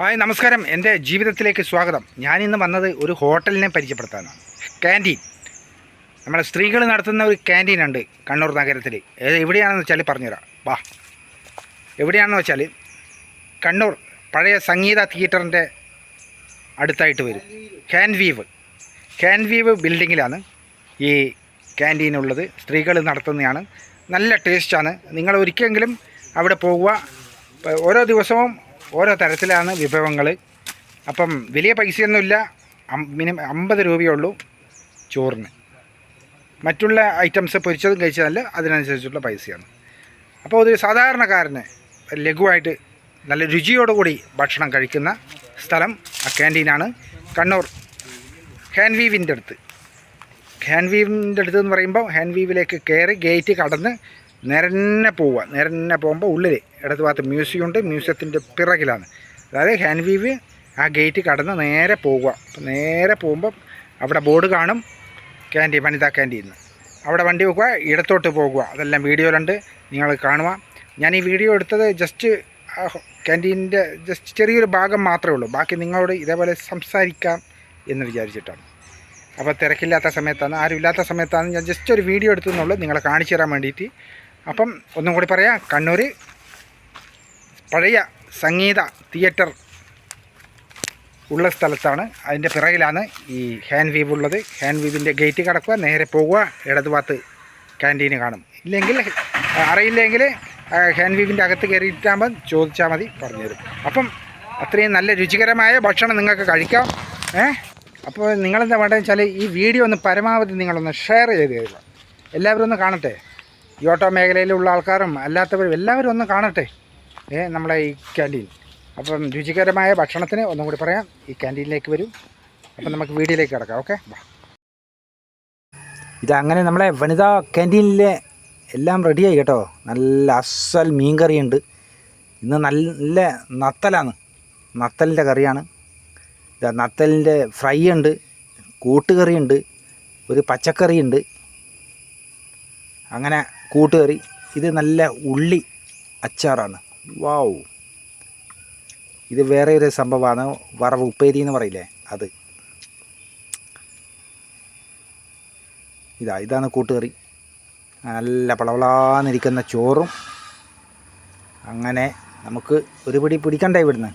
Hi നമസ്കാരം. എന്റെ ജീവിതത്തിലേക്ക് സ്വാഗതം. ഞാനിന്ന് വന്നത് ഒരു ഹോട്ടലിനെ പരിചയപ്പെടുത്താനാണ്. ക്യാന്റീൻ നമ്മുടെ സ്ത്രീകൾ നടത്തുന്ന ഒരു ക്യാന്റീൻ ഉണ്ട് കണ്ണൂർ നഗരത്തിൽ എവിടെയാണെന്ന് വെച്ചാൽ പറഞ്ഞുതരാം. വാ. എവിടെയാണെന്ന് വെച്ചാൽ കണ്ണൂർ പഴയ സംഗീത തിയേറ്ററിന്റെ അടുത്തായിട്ട് വരും. ക്യാൻ വീവ് ക്യാൻ വീവ് ബിൽഡിങ്ങിലാണ് ഈ ക്യാന്റീൻ ഉള്ളത്. സ്ത്രീകൾ നടത്തുന്നതാണ്. നല്ല ടേസ്റ്റാണ് നിങ്ങൾ ഒരിക്കലെങ്കിലും അവിടെ പോവുക. ഓരോ ദിവസവും ഓരോ തരത്തിലാണ് വിഭവങ്ങൾ. അപ്പം വലിയ പൈസയൊന്നുമില്ല. മിനിമം അമ്പത് രൂപയേ ഉള്ളൂ ചോറിന്. മറ്റുള്ള ഐറ്റംസ് പൊരിച്ചതും കഴിച്ചതല്ല അതിനനുസരിച്ചുള്ള പൈസയാണ്. അപ്പോൾ ഒരു സാധാരണക്കാരന് ലഘുവായിട്ട് നല്ല രുചിയോടുകൂടി ഭക്ഷണം കഴിക്കുന്ന സ്ഥലം ആ ക്യാന്റീനാണ് കണ്ണൂർ. ഹാൻവീവിന്റെ അടുത്ത്. ഹാൻവീവിന്റെ അടുത്ത് എന്ന് പറയുമ്പോൾ ഹാൻവീവിലേക്ക് കയറി ഗേറ്റ് കടന്ന് നിരന്നെ പോവുക നിരന്നെ പോകുമ്പോൾ ഉള്ളിൽ ഇടത് ഭാഗത്ത് മ്യൂസിയം ഉണ്ട് മ്യൂസിയത്തിന്റെ പിറകിലാണ്. അതായത് ഹാൻവീവ് ആ ഗേറ്റ് കടന്ന് നേരെ പോവുക. നേരെ പോകുമ്പോൾ അവിടെ ബോർഡ് കാണും ക്യാന്റീൻ വനിതാ ക്യാന്റീൻ അവിടെ വണ്ടി വെക്കുക ഇടത്തോട്ട് പോകുക. അതെല്ലാം വീഡിയോയിലുണ്ട് നിങ്ങൾ കാണുക. ഞാൻ ഈ വീഡിയോ എടുത്തത് ജസ്റ്റ് ക്യാന്റീനിന്റെ ജസ്റ്റ് ചെറിയൊരു ഭാഗം മാത്രമേ ഉള്ളൂ. ബാക്കി നിങ്ങളോട് ഇതേപോലെ സംസാരിക്കാം എന്ന് വിചാരിച്ചിട്ടാണ്. അപ്പോൾ തിരക്കില്ലാത്ത സമയത്താണ് ആരും ഇല്ലാത്ത സമയത്താണ് ഞാൻ ജസ്റ്റ് ഒരു വീഡിയോ എടുത്തെന്നുള്ളൂ നിങ്ങളെ കാണിച്ചു തരാൻ വേണ്ടിയിട്ട് അപ്പം ഒന്നും കൂടി പറയാം. കണ്ണൂർ പഴയ സംഗീത തിയേറ്റർ ഉള്ള സ്ഥലത്താണ്. അതിന്റെ പിറകിലാണ് ഈ ഹാൻഡ് വീവ് ഉള്ളത്. ഹാൻഡ് വീവിന്റെ ഗേറ്റ് കടക്കുക നേരെ പോവുക ഇടതുഭാഗത്ത് ക്യാന്റീന് കാണും. ഇല്ലെങ്കിൽ അറിയില്ലെങ്കിൽ ഹാൻഡ് വീവിന്റെ അകത്ത് കയറിയിട്ടാകുമ്പോൾ ചോദിച്ചാൽ മതി പറഞ്ഞുതരും അപ്പം അത്രയും നല്ല രുചികരമായ ഭക്ഷണം നിങ്ങൾക്ക് കഴിക്കാം ഏ? അപ്പോൾ നിങ്ങളെന്താ വേണ്ടതെന്ന് വെച്ചാൽ ഈ വീഡിയോ ഒന്ന് പരമാവധി നിങ്ങളൊന്ന് ഷെയർ ചെയ്ത് തരിക. എല്ലാവരും ഒന്ന് കാണട്ടെ. ഈ ഓട്ടോ മേഖലയിലുള്ള ആൾക്കാരും അല്ലാത്തവരും എല്ലാവരും ഒന്ന് കാണട്ടെ. ഏ നമ്മളെ ഈ ക്യാന്റീൻ അപ്പം രുചികരമായ ഭക്ഷണത്തിന് ഒന്നും കൂടി പറയാം. ഈ ക്യാന്റീനിലേക്ക് വരും. അപ്പം നമുക്ക് വീഡിയോയിലേക്ക് കിടക്കാം ഓക്കെ? ഇതങ്ങനെ നമ്മളെ വനിതാ ക്യാന്റീനിലെ എല്ലാം റെഡിയായി കേട്ടോ. നല്ല അസൽ മീൻ കറിയുണ്ട് ഇന്ന് നല്ല നത്തലാണ്. നത്തലിന്റെ കറിയാണ്. നത്തലിന്റെ ഫ്രൈ ഉണ്ട്. കൂട്ടുകറിയുണ്ട്. ഒരു പച്ചക്കറിയുണ്ട്. അങ്ങനെ കൂട്ടുകറി. ഇത് നല്ല ഉള്ളി അച്ചാറാണ്. വാവ് ഇത് വേറെ ഒരു സംഭവമാണ്. വറവ് ഉപ്പേരി എന്ന് പറയില്ലേ അത്. ഇതാ ഇതാണ് കൂട്ടുകറി. നല്ല പളവളാന്നിരിക്കുന്ന ചോറും. അങ്ങനെ നമുക്ക് ഒരു പിടി പിടിക്കണ്ടേ ഇവിടുന്ന്.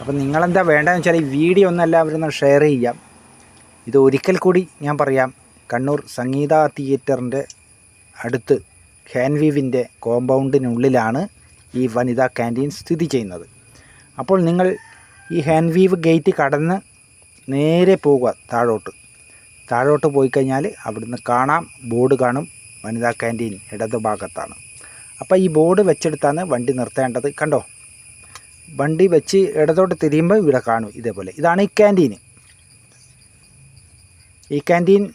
അപ്പം നിങ്ങളെന്താ വേണ്ടതെന്ന് വെച്ചാൽ ഈ വീഡിയോ ഒന്ന് എല്ലാവരും ഒന്ന് ഷെയർ ചെയ്യാം. ഇത് ഒരിക്കൽ കൂടി ഞാൻ പറയാം. കണ്ണൂർ സംഗീത തിയേറ്ററിന്റെ അടുത്ത് ഹാൻവീവിന്റെ കോമ്പൗണ്ടിനുള്ളിലാണ് ഈ വനിതാ ക്യാന്റീൻ സ്ഥിതി ചെയ്യുന്നത്. അപ്പോൾ നിങ്ങൾ ഈ ഹാൻവീവ് ഗേറ്റ് കടന്ന് നേരെ പോവുക താഴോട്ട്. താഴോട്ട് പോയി കഴിഞ്ഞാൽ അവിടുന്ന് കാണാം ബോർഡ് കാണും വനിതാ ക്യാന്റീൻ ഇടത് ഭാഗത്താണ്. അപ്പോൾ ഈ ബോർഡ് വെച്ചെടുത്താണ് വണ്ടി നിർത്തേണ്ടത്. കണ്ടോ? വണ്ടി വെച്ച് ഇടത്തോട്ട് തിരിയുമ്പോൾ ഇവിടെ കാണും ഇതേപോലെ. ഇതാണ് ഈ ക്യാന്റീൻ ഈ ക്യാന്റീൻ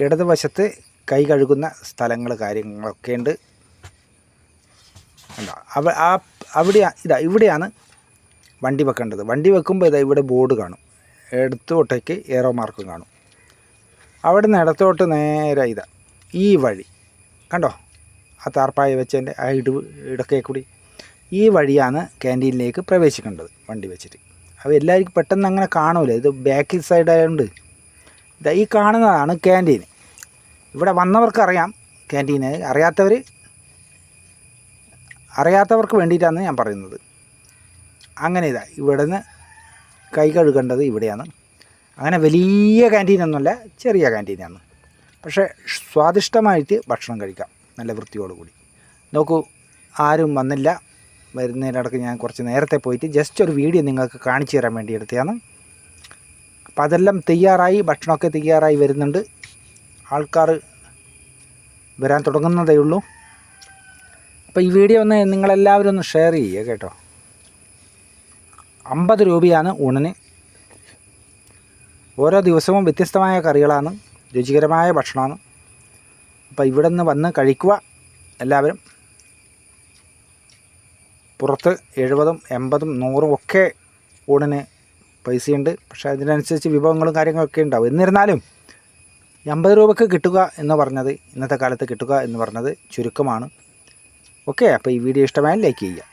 ഇടതുവശത്ത് കൈ കഴുകുന്ന സ്ഥലങ്ങൾ കാര്യങ്ങളൊക്കെ ഉണ്ട്. കണ്ടോ? അവ ആ അവിടെ ഇതാ ഇവിടെയാണ് വണ്ടി വെക്കേണ്ടത്. വണ്ടി വെക്കുമ്പോൾ ഇതാ ഇവിടെ ബോർഡ് കാണും. ഇടത്തോട്ടേക്ക് ഏറോ മാർക്കും കാണും. അവിടെ നിന്ന് ഇടത്തോട്ട് നേരെ ഇതാ ഈ വഴി. കണ്ടോ? ആ താർപ്പായ വെച്ചതിന്റെ ആ ഇട ഇടക്കേ കൂടി. ഈ വഴിയാണ് ക്യാന്റീനിലേക്ക് പ്രവേശിക്കേണ്ടത് വണ്ടി വെച്ചിട്ട്. അപ്പോൾ എല്ലാവർക്കും പെട്ടെന്ന് അങ്ങനെ കാണൂല. ഇത് ബാക്ക് സൈഡ് ആയതുകൊണ്ട് ഇതാ ഈ കാണുന്നതാണ് ക്യാന്റീൻ ഇവിടെ വന്നവർക്കറിയാം ക്യാന്റീന്. അറിയാത്തവർ അറിയാത്തവർക്ക് വേണ്ടിയിട്ടാണ് ഞാൻ പറയുന്നത്. അങ്ങനെ ഇതാ ഇവിടെ നിന്ന് കൈ കഴുകേണ്ടത് ഇവിടെയാണ്. അങ്ങനെ വലിയ ക്യാന്റീനൊന്നുമല്ല ചെറിയ ക്യാന്റീനാണ്. പക്ഷേ സ്വാദിഷ്ടമായിട്ട് ഭക്ഷണം കഴിക്കാം നല്ല വൃത്തിയോടുകൂടി. നോക്കൂ ആരും വന്നില്ല. വരുന്നതിനിടക്ക് ഞാൻ കുറച്ച് നേരത്തെ പോയിട്ട് ജസ്റ്റ് ഒരു വീഡിയോ നിങ്ങൾക്ക് കാണിച്ചു തരാൻ വേണ്ടി എടുത്തതാണ്. അപ്പോൾ അതെല്ലാം തയ്യാറായി ഭക്ഷണമൊക്കെ തയ്യാറായി വരുന്നുണ്ട്. ആൾക്കാർ വരാൻ തുടങ്ങുന്നതേ ഉള്ളൂ. അപ്പോൾ ഈ വീഡിയോ ഒന്ന് നിങ്ങളെല്ലാവരും ഒന്ന് ഷെയർ ചെയ്യുക കേട്ടോ. അമ്പത് രൂപയാണ് ഊണിന്. ഓരോ ദിവസവും വ്യത്യസ്തമായ കറികളാണ് രുചികരമായ ഭക്ഷണമാണ്. അപ്പോൾ ഇവിടെ നിന്ന് വന്ന് കഴിക്കുക എല്ലാവരും. പുറത്ത് എഴുപതും എൺപതും നൂറും ഒക്കെ ഊണിന് പൈസയുണ്ട്. പക്ഷേ അതിനനുസരിച്ച് വിഭവങ്ങളും കാര്യങ്ങളൊക്കെ ഉണ്ടാവും. എന്നിരുന്നാലും അമ്പത് രൂപയ്ക്ക് കിട്ടുക എന്ന് പറഞ്ഞത് ഇന്നത്തെ കാലത്ത് കിട്ടുക എന്ന് പറഞ്ഞത് ചുരുക്കമാണ്. ഓക്കെ അപ്പോൾ ഈ വീഡിയോ ഇഷ്ടമായാൽ ലൈക്ക് ചെയ്യുക.